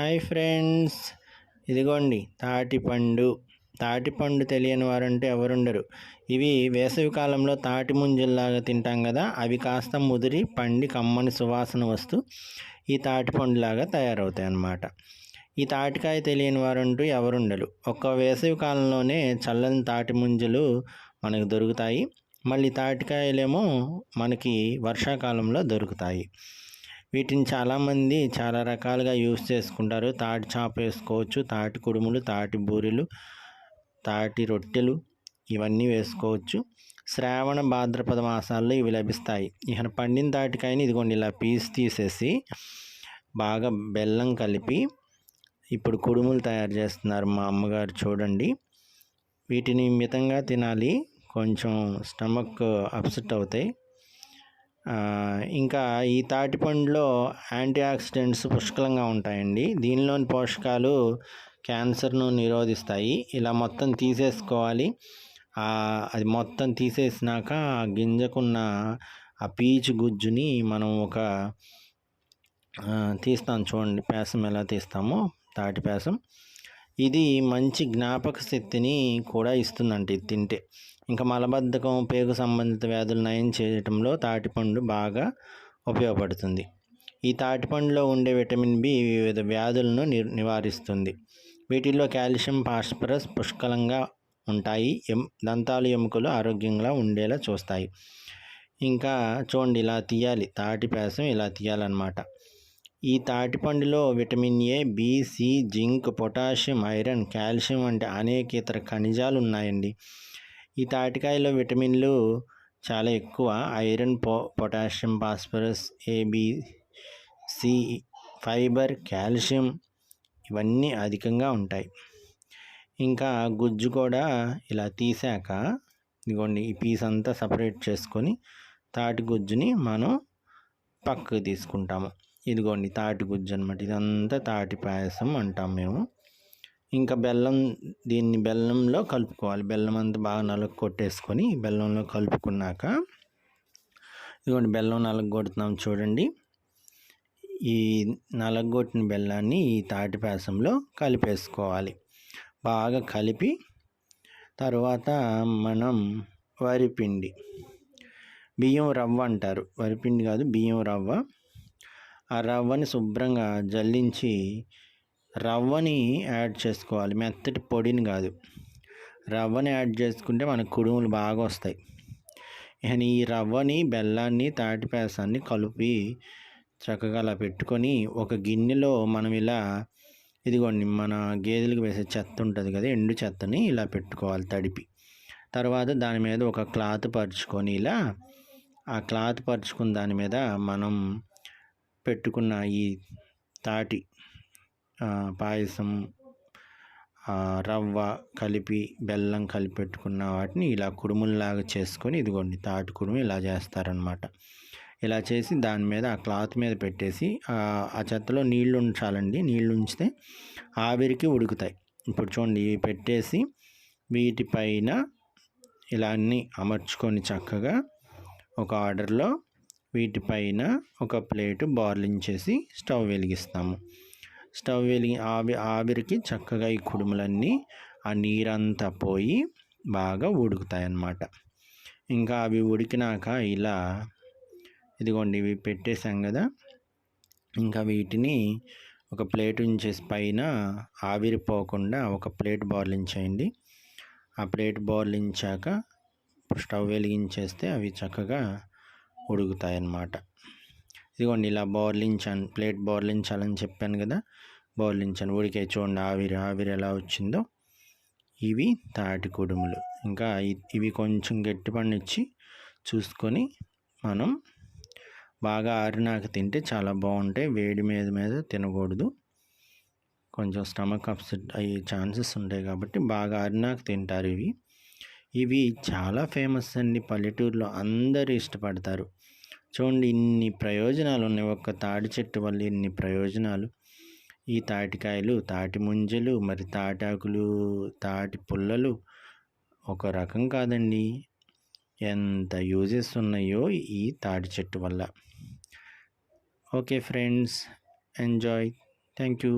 Hi friends. ఇదిగోండి తాటిపండు. తాటిపండు తెలియని వారంటే ఎవరుండరు. ఇవి వేసవి కాలంలో తాటి ముంజల్లాగా తింటాం కదా అవి కాస్త ముదిరి పండి కమ్మని సువాసన వస్తూ ఈ తాటిపండులాగా తయారవుతాయి అన్నమాట ఈ తాటికాయ తెలియని వారంటూ ఎవరుండరు. ఒక్క వేసవి కాలంలోనే చల్లని తాటి ముంజలు మనకు దొరుకుతాయి. మళ్ళీ తాటికాయలేమో మనకి వర్షాకాలంలో దొరుకుతాయి. వీటిని చాలామంది చాలా రకాలుగా యూస్ చేసుకుంటారు. తాటి చాప వేసుకోవచ్చు తాటి కుడుములు తాటి బూరెలు తాటి రొట్టెలు ఇవన్నీ వేసుకోవచ్చు. శ్రావణ భాద్రపద మాసాల్లో ఇవి లభిస్తాయి. ఇక పండిన తాటికాయని ఇదిగోండి ఇలా పీస్ తీసేసి బాగా బెల్లం కలిపి ఇప్పుడు కుడుములు తయారు చేస్తున్నారు మా అమ్మగారు చూడండి. వీటిని మితంగా తినాలి. కొంచెం స్టమక్ అప్సెట్ అవుతాయి. ఇంకా ఈ తాటిపండులో యాంటీ ఆక్సిడెంట్స్ పుష్కలంగా ఉంటాయండి. దీనిలోని పోషకాలు క్యాన్సర్ను నిరోధిస్తాయి. ఇలా మొత్తం తీసేసుకోవాలి. అది మొత్తం తీసేసినాక ఆ గింజకున్న ఆ పీచు గుజ్జుని మనం ఒక తీస్తాం చూడండి. పేసం ఎలా తీస్తామో తాటి పేసం ఇది మంచి జ్ఞాపక శక్తిని కూడా ఇస్తుందంట ఇది తింటే. ఇంకా మలబద్ధకం పేగు సంబంధిత వ్యాధులు నయం చేయటంలో తాటిపండు బాగా ఉపయోగపడుతుంది. ఈ తాటిపండులో ఉండే విటమిన్ బి వివిధ వ్యాధులను నివారిస్తుంది. వీటిల్లో కాల్షియం ఫాస్ఫరస్ పుష్కలంగా ఉంటాయి. ఎం దంతాలు ఎముకలు ఆరోగ్యంగా ఉండేలా చూస్తాయి. ఇంకా చూడండి ఇలా తీయాలి. తాటి పేసం ఇలా తీయాలన్నమాట. ఈ తాటిపండులో vitamin A B C zinc potassium iron calcium వంటి అనేక ఇతర ఖనిజాలు ఉన్నాయండి. ఈ తాటికాయలో విటమిన్లు చాలా ఎక్కువ. ఐరన్ పో potassium phosphorus A B C fibre calcium ఇవన్నీ అధికంగా ఉంటాయి. ఇంకా గుజ్జు కూడా ఇలా తీసాక ఇదిగోండి ఈ పీస్ అంతా సపరేట్ చేసుకొని తాటి గుజ్జుని మనం పక్కకు తీసుకుంటాము. ఇదిగోండి తాటి గుజ్జు అనమాట ఇదంతా తాటి పాయసం అంటాం మేము. ఇంకా బెల్లం దీన్ని బెల్లంలో కలుపుకోవాలి. బెల్లం అంతా బాగా నలుగు కొట్టేసుకొని బెల్లంలో కలుపుకున్నాక ఇదిగోండి బెల్లం నలగొడుతున్నాం చూడండి. ఈ నలగొట్టిన బెల్లాన్ని ఈ తాటిపాసంలో కలిపేసుకోవాలి. బాగా కలిపి తర్వాత మనం వరిపిండి బియ్యం రవ్వ అంటారు. వరిపిండి కాదు బియ్యం రవ్వ. ఆ రవ్వని శుభ్రంగా జల్లించి రవ్వని యాడ్ చేసుకోవాలి. మెత్తటి పొడిని కాదు. రవ్వని యాడ్ చేసుకుంటే మనకు కుడుములు బాగా వస్తాయి. కానీ ఈ రవ్వని బెల్లాన్ని తాటిపేసాన్ని కలిపి చక్కగా అలా పెట్టుకొని ఒక గిన్నెలో మనం ఇలా ఇదిగోండి మన గేదెలకు వేసే చెత్త ఉంటుంది కదా ఎండు చెత్తని ఇలా పెట్టుకోవాలి తడిపి. తర్వాత దాని మీద ఒక క్లాత్ పరుచుకొని ఇలా ఆ క్లాత్ పరుచుకున్న దాని మీద మనం పెట్టుకున్న ఈ తాటి పాయసం రవ్వ కలిపి బెల్లం కలిపి పెట్టుకున్న వాటిని ఇలా కుడుముల్లాగా చేసుకొని ఇదిగోండి తాటి కుడుము ఇలా చేస్తారనమాట ఇలా చేసి దాని మీద ఆ క్లాత్ మీద పెట్టేసి ఆ చెత్తలో నీళ్ళు ఉంచాలండి. నీళ్ళు ఉంచితే ఆవిరికి ఉడుకుతాయి. ఇప్పుడు చూడండి పెట్టేసి వీటిపైన ఇలా అన్నీ అమర్చుకొని చక్కగా ఒక ఆర్డర్లో వీటిపైన ఒక ప్లేటు బార్లించేసి స్టవ్ వెలిగిస్తాము. స్టవ్ వెలిగి ఆవి ఆవిరికి చక్కగా ఈ కుడుములన్నీ ఆ నీరంతా పోయి బాగా ఉడుకుతాయి అన్నమాట ఇంకా అవి ఉడికినాక ఇలా ఇదిగోండి ఇవి పెట్టేశాం కదా. ఇంకా వీటిని ఒక ప్లేట్ ఉంచేసి పైన ఆవిరిపోకుండా ఒక ప్లేట్ బార్లించేయండి ఆ ప్లేట్ బార్లించాక స్టవ్ వెలిగించేస్తే అవి చక్కగా ఉడుకుతాయి అన్నమాట ఇదిగోండి ఇలా బోర్లించాను ప్లేట్ బోర్లించాలని చెప్పాను కదా బోర్లించాను. ఉడికే చూడండి ఆవిరి ఆవిరి ఎలా వచ్చిందో. ఇవి తాటి కుడుములు. ఇంకా ఇవి కొంచెం గట్టి పండిచ్చి చూసుకొని మనం బాగా ఆరినాక తింటే చాలా బాగుంటాయి. వేడి మీద మీద తినకూడదు. కొంచెం స్టమక్ అప్సెట్ అయ్యే ఛాన్సెస్ ఉంటాయి కాబట్టి బాగా ఆరినాక తింటారు ఇవి. ఇవి చాలా ఫేమస్ అండి. పల్లెటూరులో అందరూ ఇష్టపడతారు. చూడండి ఇన్ని ప్రయోజనాలు ఉన్నాయి. ఒక్క తాటి చెట్టు వల్ల ఇన్ని ప్రయోజనాలు. ఈ తాటికాయలు తాటి ముంజలు మరి తాటాకులు తాటి పుల్లలు ఒక రకం కాదండి. ఎంత యూజెస్ ఉన్నాయో ఈ తాటి చెట్టు వల్ల. Okay friends enjoy. Thank you